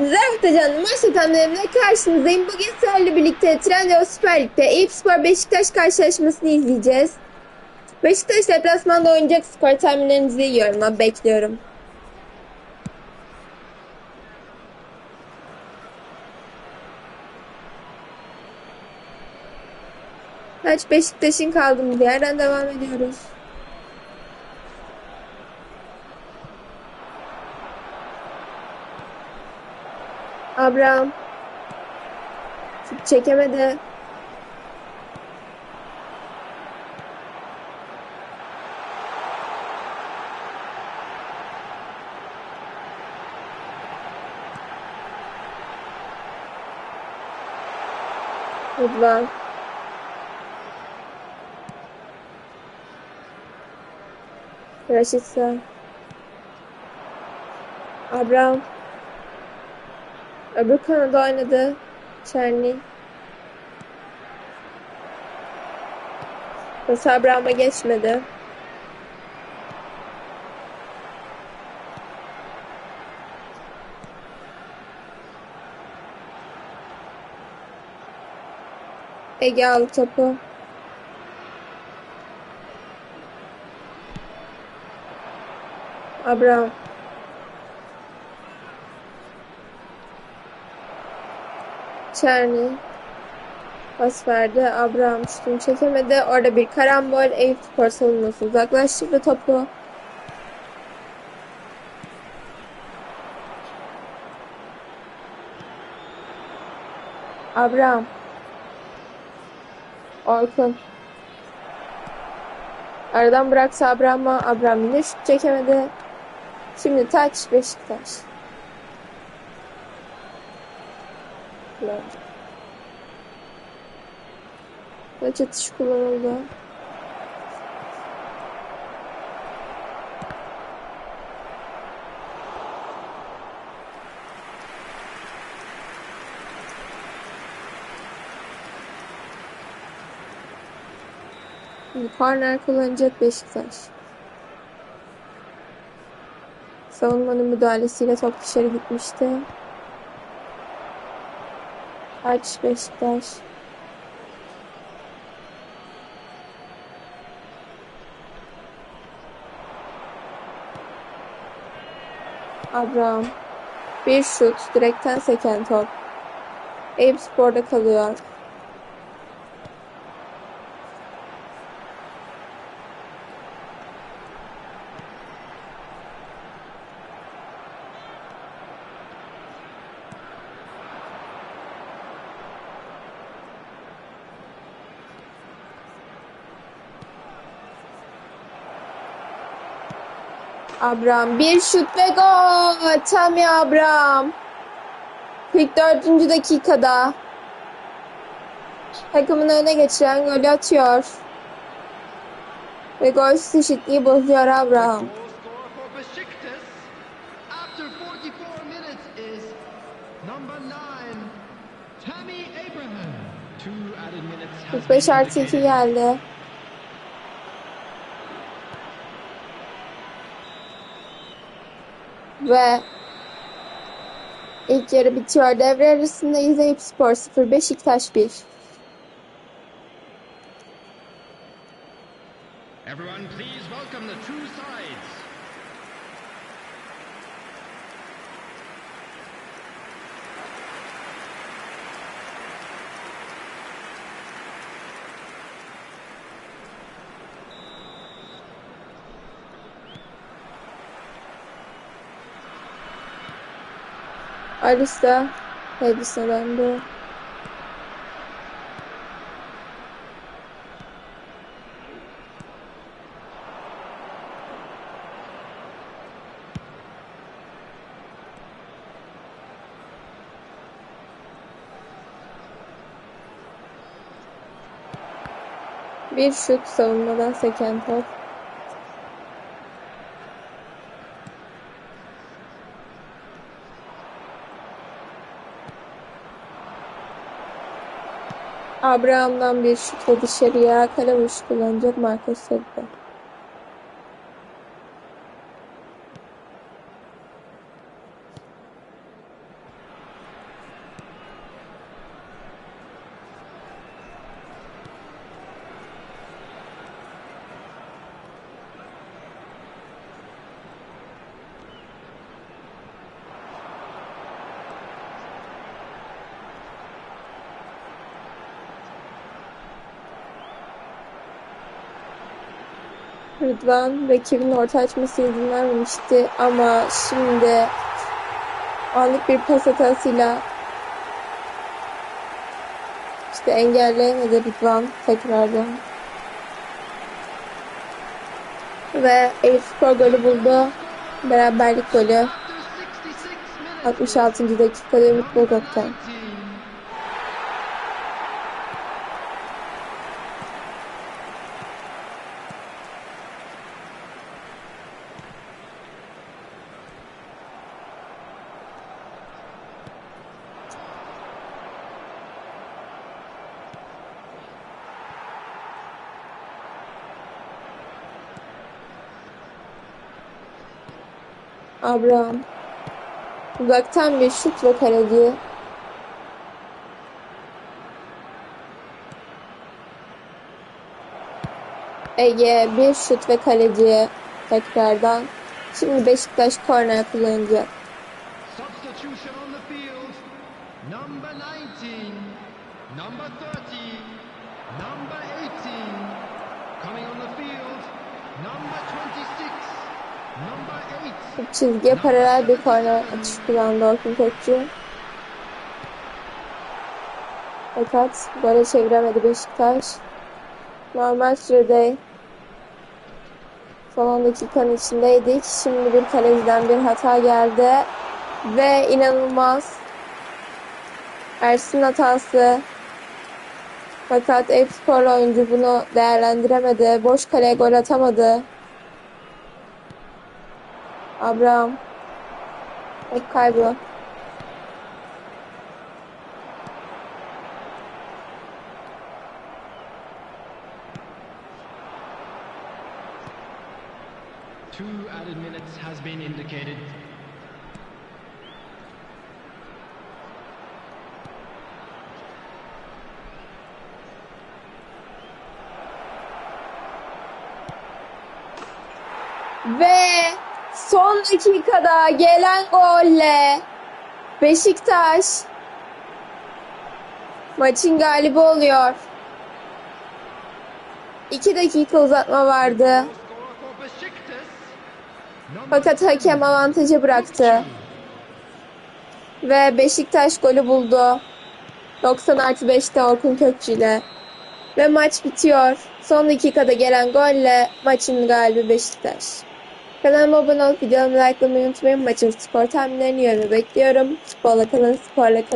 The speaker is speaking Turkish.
geldiniz. Erkut Ajan'ın maç tahminlerimle karşınızdayım. Bugün sizlerle birlikte Trendyol Süper Lig'de Eyüpspor Beşiktaş karşılaşmasını izleyeceğiz. Beşiktaş deplasmanda oynayacak skor tahminlerinizi yoruma bekliyorum. Maç Beşiktaş'ın kaldığımız yerden devam ediyoruz. Abraham şut çekemedi. Rıdvan. Raşitsa. Abraham. Öbür kanada oynadı. Çerni. Pas Abraham'a geçmedi. Ege aldı topu. Abraham. Çerni pas verdi. Abraham şutunu çekemedi. Orada bir karambol. Eyüp Spor savunması uzaklaştırdı topu. Abraham. Orkun. Aradan bıraksa Abraham'a. Abraham yine şut çekemedi. Şimdi taç Beşiktaş. Kaç atış kullanıldı? Korner kullanacak Beşiktaş. Savunmanın müdahalesiyle top dışarı gitmişti. Aç Beşiktaş. Abraham. Bir şut. Direkten seken top. Eyüp Spor'da kalıyor. Abraham bir şut ve gol. Tammy Abraham. 44. dakikada takımını öne geçiren golü atıyor. Ve golsüz eşitliği bozuyor Abraham. Goal scorer for Besiktas after 44 minutes is number 9, Tammy Abraham. Two added minutes has 45 been artı 2 geldi. Ve ilk yarı bitiyor. Devre arasında İzleyip Spor 0 Beşiktaş 1. Everyone, please welcome the two sides. Alista Hedis'e döndü. Bir şut savunmadan seken top. Abraham'dan bir şutla dışarıya kale vuruşu kullanacak Marcos Silva. Rıdvan rakibin orta açması izin vermemişti ama şimdi anlık bir pas hatasıyla işte engelleyemedi Rıdvan tekrardan. Ve Eyüpspor golü buldu. Beraberlik golü. After 66 minutes, 66. dakikada Ümit Bozok'tan. Abraham. Uzaktan bir şut ve kaleci. Ege bir şut ve kaleci tekrardan. Şimdi Beşiktaş korner kullanacak. Number 19, number 30, number 18. Coming on the field, number 26, number 8. Çizgiye paralel bir korner atış kullandı Orkun Kökçü. Fakat gole çeviremedi Beşiktaş. Normal sürede son 10 dakikanın içindeydik. Şimdi bir kaleciden bir hata geldi. Ve inanılmaz. Ersin hatası. Fakat Eyüpsporlu oyuncu bunu değerlendiremedi. Boş kaleye gol atamadı. Abraham. İlk kaybı. Two added minutes has been indicated. Ve son dakikada gelen golle Beşiktaş maçın galibi oluyor. 2 dakika uzatma vardı. Fakat hakem avantajı bıraktı. Ve Beşiktaş golü buldu. 90 artı 5'te Orkun Kökçü ile. Ve maç bitiyor. Son dakikada gelen golle maçın galibi Beşiktaş. Kanalıma abone olup videomu likelamayı unutmayın. Maçın skor tahminlerini yoruma bekliyorum. Sporla kalın, sporla kalın.